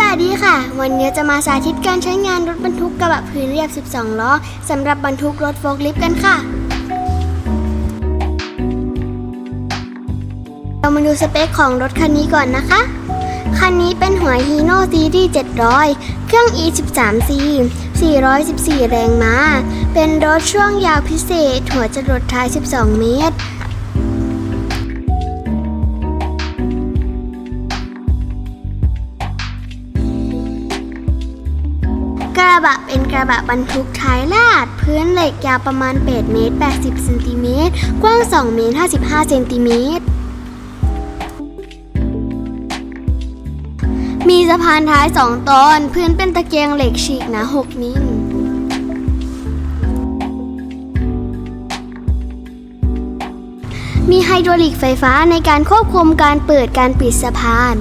สวัสดีค่ะ วันนี้จะมาสาธิตการใช้งานรถบรรทุกกระบะพื้นเรียบ 12 ล้อสำหรับบรรทุกรถโฟล์คลิฟต์กันค่ะ เรามาดูสเปคของรถคันนี้ก่อนนะคะ คันนี้เป็นหัวฮีโน่ซีรีส์700 เครื่อง E13C 414 แรงม้า เป็นรถช่วงยาวพิเศษ หัวจรดท้าย 12 เมตร ระบะเป็นกระบะบรรทุกท้ายลาด พื้นเหล็กยาวประมาณ8เมตร80เซนติเมตรกว้าง 2 เมตร 55เซนติเมตรมีสะพานท้าย 2 ตอน พื้นเป็นตะเกียงเหล็กฉีกหนา6นิ้วมีไฮดรอลิกไฟฟ้าในการควบคุมการเปิดการปิดสะพาน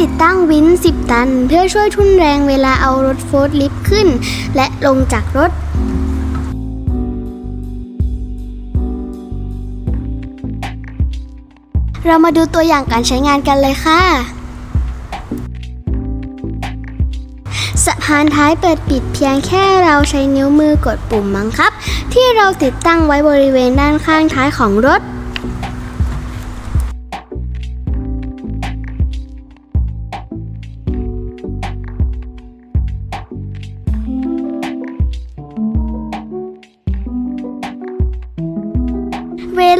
ติดตั้งวิน 10 ตัน เพื่อช่วยทุ่นแรงเวลาเอารถโฟล์ลิฟต์ขึ้น และลงจากรถเรามาดูตัวอย่างการใช้งานกันเลยค่ะ สะพานท้ายเปิดปิดเพียงแค่เราใช้นิ้วมือกดปุ่มบังคับ ที่เราติดตั้งไว้บริเวณด้านข้างท้ายของรถ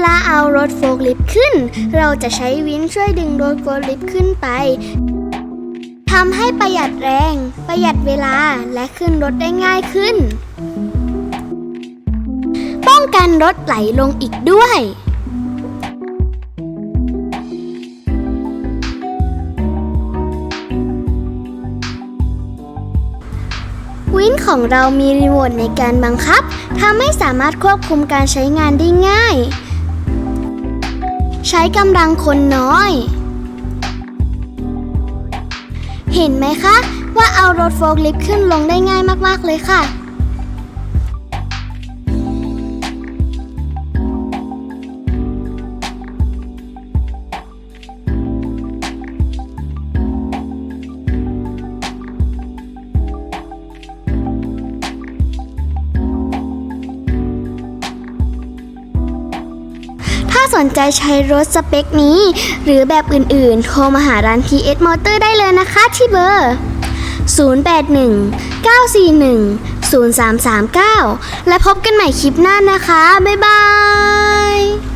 ลาเอารถโฟล์คลิฟต์ขึ้น เราจะใช้วินช่วยดึงรถโฟล์คลิฟต์ขึ้นไปทำให้ประหยัดแรง ประหยัดเวลาและขึ้นรถได้ง่ายขึ้น ป้องกันรถไหลลงอีกด้วยวินของเรามีรีโมทในการบังคับทำให้สามารถควบคุมการใช้งานได้ง่าย ใช้กำลังคนน้อย เห็นไหมคะ ว่าเอารถโฟล์คลิฟต์ขึ้นลงได้ง่ายมาก ๆ เลยค่ะาสนใจใช้รถสเปคนี้ หรือแบบอื่นๆ โทรมาหาร้าน PS Motor ได้เลยนะคะที่เบอร์ 081 941 0339 และพบกันใหม่คลิปหน้านะคะ บ๊ายบาย